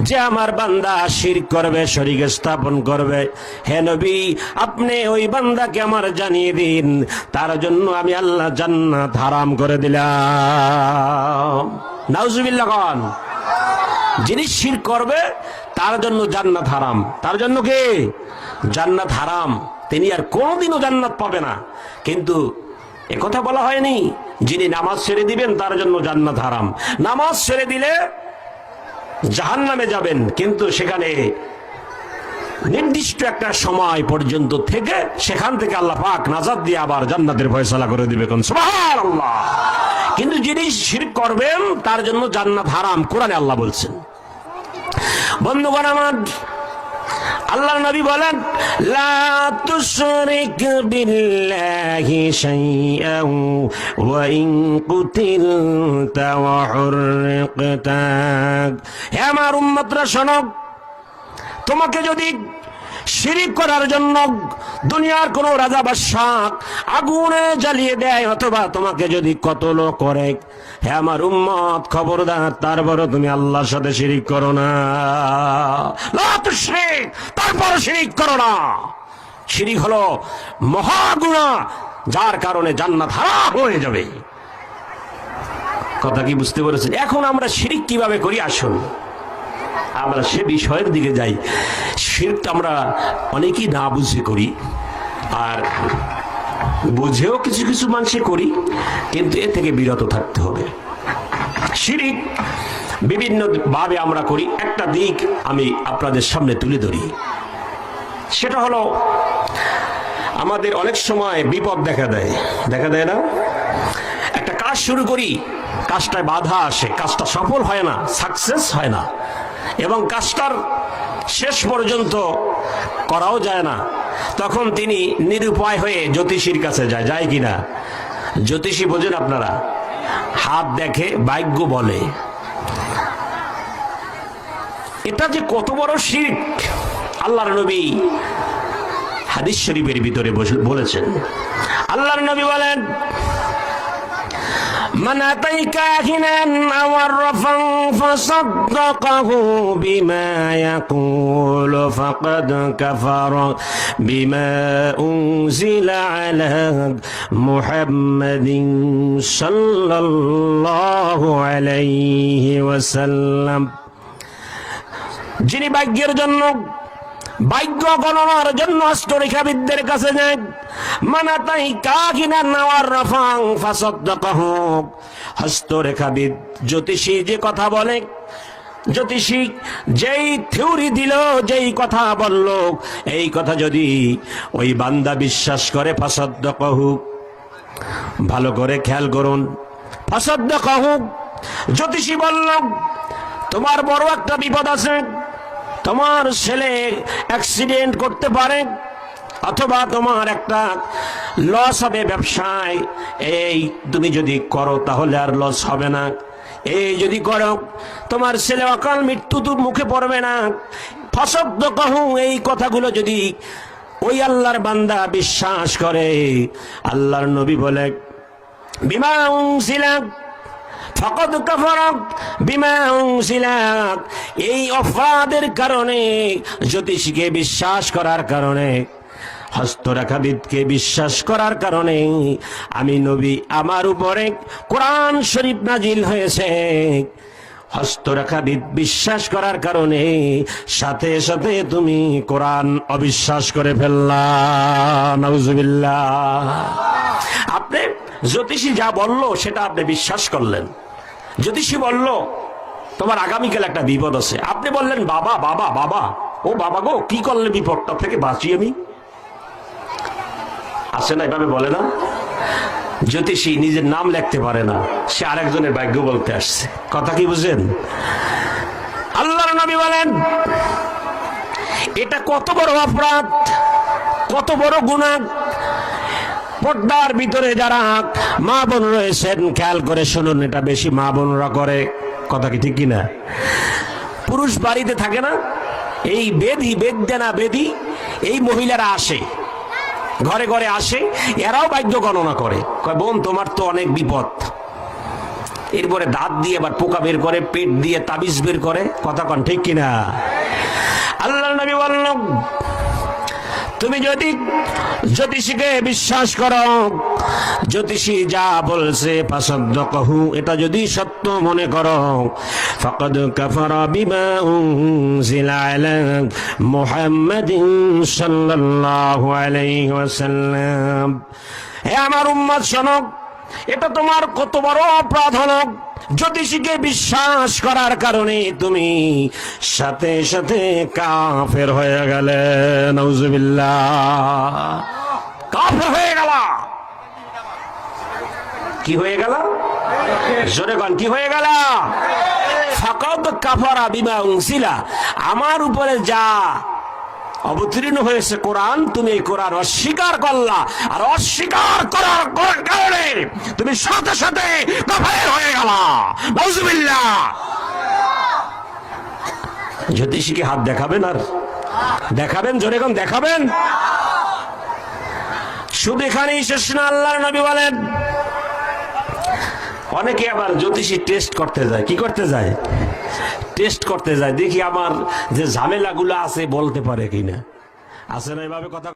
যে আমার বান্দা শির করবে শরীর স্থাপন করবে। হে নবী, আপনি ওই বান্দাকে আমার জানিয়ে দিন। তার জন্য আমি আল্লাহ জান্নাত হারাম করে দিলাম। নাউজুবিল্লাহ খান যিনি শির করবে, তার জন্য জান্নাত হারাম। তার জন্য কে? জান্নাত হারাম। তিনি আর কোনোদিনও জান্নাত পাবে না। কিন্তু কথা বলা হয়নি। যিনি নামাজ ছেড়ে দিবেন, তার জন্য জান্নাত হারাম। নামাজ ছেড়ে দিলে জাহান নামে যাবেন, কিন্তু সেখানে নির্দিষ্ট একটা সময় পর্যন্ত থেকে সেখান থেকে আল্লাহ পাক নাজাদ দিয়ে আবার জান্নাতের ফয়সালা করে দিবে কিন্তু যিনি শির করবেন, তার জন্য জান্নাত হারাম, কোরআনে আল্লাহ বলছেন। বন্ধুগণ, আমার আল্লাহ নবী বলেন, লা তুশরিক বিল্লাহি শাইআন ওয়া ইন কুতিলতা ওয়া হুররিকতা। হে আমার উম্মতরা শোনো, তোমাকে যদি শিরিক করার জন্য দুনিয়ার কোন রাজা বা বাদশাহ আগুনে জ্বালিয়ে দেয়, অথবা তোমাকে যদি কতল করে। হে আমার উম্মত, খবরদার তারপর তুমি আল্লাহর সাথে শিরিক করো না। তারপর শিরিক করো না। শিরিক হলো মহাগুণা, যার কারণে জান্নাত হারাম হয়ে যাবে। কথা কি বুঝতে পেরেছেন? এখন আমরা শিরিক কীভাবে করি? আসুন। আমরা সে বিষয়ের দিকে যাই। শিরক আমরা অনেকেই না বুঝে করি। আর বুঝেও কিছু কিছু মানুষে করি, কিন্তু এ থেকে বিরত থাকতে হবে। শিরিক বিভিন্ন ভাবে আমরা করি। একটা দিক আমি আপনাদের সামনে তুলে ধরি। সেটা হলো, আমাদের অনেক সময় বিপদ দেখা দেয়। দেখা দেয় না? একটা কাজ শুরু করি, কাজটায় বাধা আসে, কাজটা সফল হয় না সাকসেস হয় না। এবং কাজটার শেষ পর্যন্ত করাও যায় না। তখন তিনি নিরুপায় হয়ে জ্যোতিষীর কাছে যায়। যায় কিনা জ্যোতিষী বোঝেন আপনারা, হাত দেখে ভাগ্য বলে। এটা যে কত বড় শিখ আল্লাহর নবী হাদিস শরীফের ভিতরে বলেছেন। আল্লাহর নবী বলেন من أتي كاهنا أو عرفا فصدقه بما يقول فقد كفر بما أنزل على محمد صلى الله عليه وسلم যিনি ভাগ্যের জন্য ভাগ্য গণনার জন্য অষ্টরেখাবিদদের কাছে যান মানা তাই কাকিনা নেওয়ার রফাং ফাসদ্দাকাহ। হস্তরেখাবিদ জ্যোতিষী যে কথা বলে, জ্যোতিষী যেই থিওরি দিল, যেই কথা বলল, এই কথা যদি ওই বান্দা বিশ্বাস করে ফাসদ্দাকাহ, ভালো করে খেয়াল করুন। ফাসদ্দাকাহ, জ্যোতিষী বলল, তোমার বড় একটা বিপদ আছে। তোমার ছেলে অ্যাক্সিডেন্ট করতে পারে। অথবা তোমার একটা লস হবে ব্যবসায়। এই তুমি যদি করো তাহলে আর লস হবে না। এই যদি করো, তোমার ছেলে অকাল মৃত্যু তোর মুখে পড়বে না। ফসব্দ কহু, এই কথাগুলো যদি ওই আল্লাহর বান্দা বিশ্বাস করে, আল্লাহর নবী বলে, বিমা বিমা এই অপরাধের কারণে, জ্যোতিষীকে বিশ্বাস করার কারণে হস্তরেখাবিদকে বিশ্বাস করার কারণে আমি নবী আমার উপরে কোরআন শরীফ নাজিল হয়েছে। হস্তরেখাবিদ বিশ্বাস করার কারণে সাথে সাথে তুমি কোরআন অবিশ্বাস করে ফেললা। আপনি জ্যোতিষী যা বলল সেটা আপনি বিশ্বাস করলেন। জ্যোতিষী বলল, তোমার আগামীকাল একটা বিপদ আছে। আপনি বললেন, বাবা বাবা বাবা। ও বাবা গো, কি করলে বিপদটা থেকে বাঁচি আমি? আসে না এভাবে বলে না। জ্যোতিষী নিজের নাম লিখতে পারে না। সে আরেকজনের ভাগ্য বলতে আসছে। কথা কি বুঝেন আল্লাহর নবী বলেন, এটা কত বড় অপরাধ, কত বড় গুণা। পর্দার ভিতরে যারা মা বোন রয়েছেন, খেয়াল করে শুনুন, এটা বেশি মা বোনরা করে। কথা কি ঠিক কিনা? পুরুষ বাড়িতে থাকে না? এই বেদি বেদানা বেদি, এই মহিলারা আসে। ঘরে ঘরে আসে, এরাও বাদ্য গণনা করে। কয়, বোন, তোমার তো অনেক বিপদ। এরপরে দাঁত দিয়ে আবার পোকা বের করে, পেট দিয়ে তাবিজ বের করে। কথা কন, ঠিক কিনা? আল্লাহ নবী বলল তুমি যদি, জ্যোতিষীকে বিশ্বাস করো, জ্যোতিষী যা বলছে পাশব্দ কহু, এটা যদি সত্য মনে করো, ফকদ কফর বিমা মুহাম্মাদিন সাল্লাল্লাহু আলাইহি ওয়াসাল্লাম। হে আমার উম্মত শোনক এটা তোমার কত বড় অপরাধ হলো জ্যোতিষীকে বিশ্বাস করার কারণে তুমি সাথে সাথে কাফের হয়ে গেলে নৌজুবিল্লাহ কাফের হয়ে গেল। কি হয়ে গেল? জোরে কি হয়ে গেল? ফাকাদ কাফারা বিমা উনসিলা। আমার উপরে যা অবতীর্ণ হয়েছে কোরআন, তুমি এই কোরআন অস্বীকার করলা। আর অস্বীকার করার কারণে তুমি সাথে সাথে কাফের হয়ে গেলা। নাউজুবিল্লাহ। জ্যোতিষীকে হাত দেখাবেন আর দেখাবেন জোরে কোন দেখাবেন। শুধু এখানেই শেষ না, আল্লাহর নবী বলেন অনেকে আবার জ্যোতিষী টেস্ট করতে যায়। কি করতে যায়? টেস্ট করতে যায়। দেখি আমার যে ঝামেলাগুলো আছে বলতে পারে কিনা। আছে না এভাবে কথা